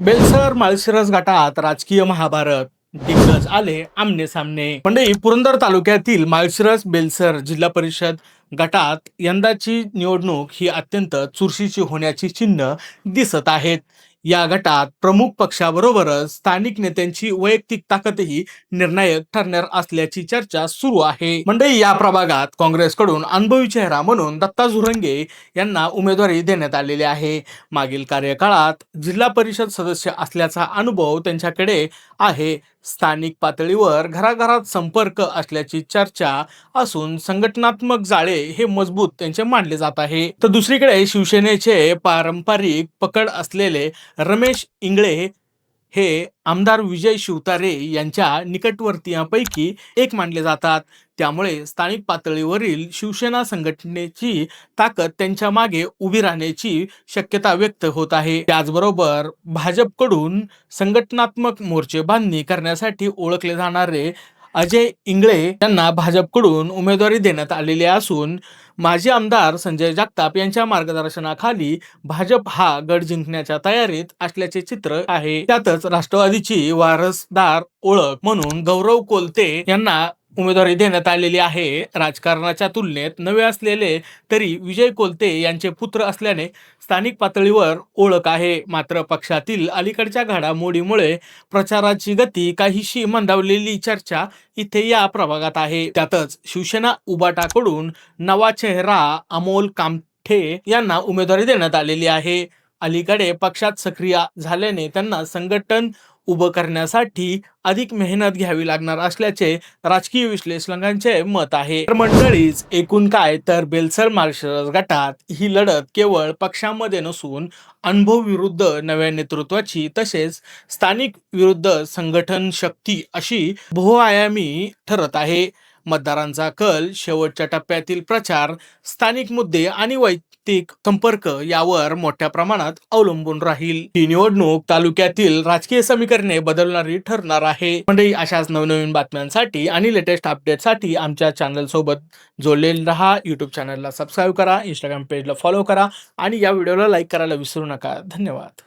बेलसर माळशिरस गटात राजकीय महाभारत दिग्गज आले आमने सामने. मंडळी पुरंदर तालुक्यातील माळशिरस बेलसर जिल्हा परिषद गटात यंदाची निवडणूक ही अत्यंत चुरशीची होण्याची चिन्ह दिसत आहेत. या गटात प्रमुख पक्षाबरोबरच स्थानिक नेत्यांची वैयक्तिक ताकदही निर्णायक ठरणार असल्याची चर्चा सुरू आहे. मंडळी या प्रभागात काँग्रेसकडून अनुभवी चेहरा म्हणून दत्ता झुरंगे यांना उमेदवारी देण्यात आलेली आहे. मागील कार्यकाळात जिल्हा परिषद सदस्य असल्याचा अनुभव त्यांच्याकडे आहे. स्थानिक पातळीवर घराघरात संपर्क असल्याची चर्चा असून संघटनात्मक जाळे हे मजबूत त्यांचे मानले जात आहे. तर दुसरीकडे शिवसेनेचे पारंपरिक पकड असलेले रमेश इंगळे हे आमदार विजय शिवतारे यांच्या निकटवर्तीयांपैकी एक मानले जातात. त्यामुळे स्थानिक पातळीवरील शिवसेना संघटनेची ताकद त्यांच्या मागे उभी राहण्याची शक्यता व्यक्त होत आहे. त्याचबरोबर भाजपकडून संघटनात्मक मोर्चे बांधणी करण्यासाठी ओळखले जाणारे अजय इंगळे यांना भाजपकडून उमेदवारी देण्यात आलेली असून माजी आमदार संजय जगताप यांच्या मार्गदर्शनाखाली भाजप हा गड जिंकण्याच्या तयारीत असल्याचे चित्र आहे. त्यातच राष्ट्रवादीची वारसदार ओळख म्हणून गौरव कोलते यांना उमेदवारी देण्यात आलेली आहे. राजकारणाच्या तुलनेत नवे असलेले तरी विजय कोलते यांचे पुत्र असल्याने स्थानिक पातळीवर ओळख आहे. मात्र पक्षातील अलीकडच्या घडामोडीमुळे प्रचाराची गती काहीशी मंदावलेली चर्चा इथे या प्रभागात आहे. त्यातच शिवसेना उबाटाकडून नवा चेहरा अमोल कामठे यांना उमेदवारी देण्यात आलेली आहे. अलीकडे पक्षात सक्रिय झाल्याने त्यांना संघटन उभं करण्यासाठी अधिक मेहनत घ्यावी लागणार असल्याचे राजकीय विश्लेषकांचे मत आहे. तर मंडळीच एकूण काय? तर बेलसर मार्शल गटात ही लढत केवळ पक्षामध्ये नसून अनुभव विरुद्ध नव्या नेतृत्वाची तसेच स्थानिक विरुद्ध संघटन शक्ती अशी बहुआयामी ठरत आहे. मतदारांचा कल शेवटच्या टप्प्यातील प्रचार स्थानिक मुद्दे आणि वैयक्तिक संपर्क यावर मोठ्या प्रमाणात अवलंबून राहील. ही निवडणूक तालुक्यातील राजकीय समीकरणे बदलणारी ठरणार आहे. म्हणजे अशाच नवनवीन बातम्यांसाठी आणि लेटेस्ट अपडेटसाठी आमच्या चॅनल सोबत जोडलेले राहा. युट्यूब चॅनलला सबस्क्राईब करा इंस्टाग्राम पेजला फॉलो करा आणि या व्हिडिओला लाईक करायला विसरू नका. धन्यवाद.